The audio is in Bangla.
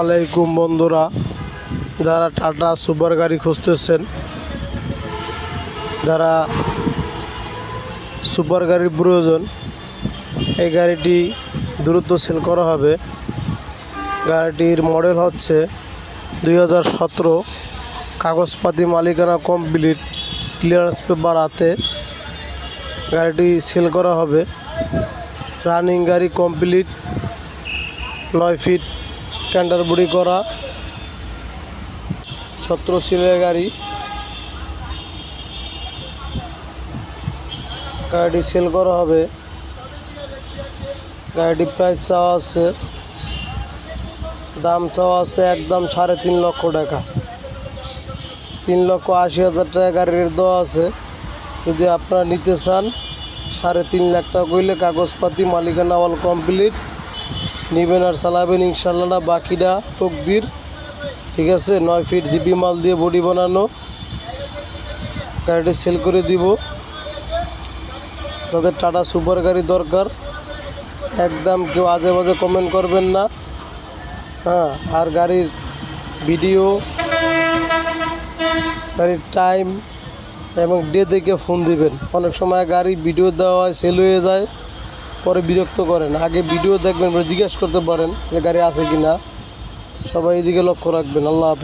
আলাইকুম বন্ধুরা, যারা টাটা সুপার গাড়ি খুঁজতেছেন, যারা সুপার গাড়ির প্রয়োজন, এই গাড়িটি দ্রুত সেল করা হবে। গাড়িটির মডেল হচ্ছে দুই হাজার সতেরো, কাগজপাতি মালিকানা কমপ্লিট, ক্লিয়ারেন্স পেপার হাতে। গাড়িটি সেল করা হবে। রানিং গাড়ি কমপ্লিট, নয় ফিট ক্যান্ডারবুড়ি করা, সতেরো সিলের গাড়ি। গাড়িটি সেল করা হবে। গাড়িটি প্রাইস চাওয়া আছে, দাম চাওয়া আছে একদম সাড়ে তিন লক্ষ টাকা। তিন লক্ষ আশি হাজার টাকা গাড়ির দেওয়া আছে। যদি আপনারা নিতে চান, সাড়ে তিন লাখ টাকা কইলে কাগজপাতি, মালিকানা অল কমপ্লিট নিবেন আর চালাবেন ইনশাল্লাহ না, বাকিটা তকদির। ঠিক আছে, নয় ফিট জিপি মাল দিয়ে বডি বানানো। গাড়িটি সেল করে দিব। তাদের টাটা সুপার গাড়ি দরকার। একদম কেউ আজে বাজে কমেন্ট করবেন না। হ্যাঁ আর গাড়ির ভিডিও গাড়ির টাইম এবং ডে দেখে ফোন দিবেন। অনেক সময় গাড়ি ভিডিও দেওয়া হয় সেল হয়ে যায়। পরে বিরক্ত করেন। আগে ভিডিও দেখবেন, পরে জিজ্ঞেস করতে পারেন যে গাড়ি আছে কি না সবাই এদিকে লক্ষ্য রাখবেন। আল্লাহ।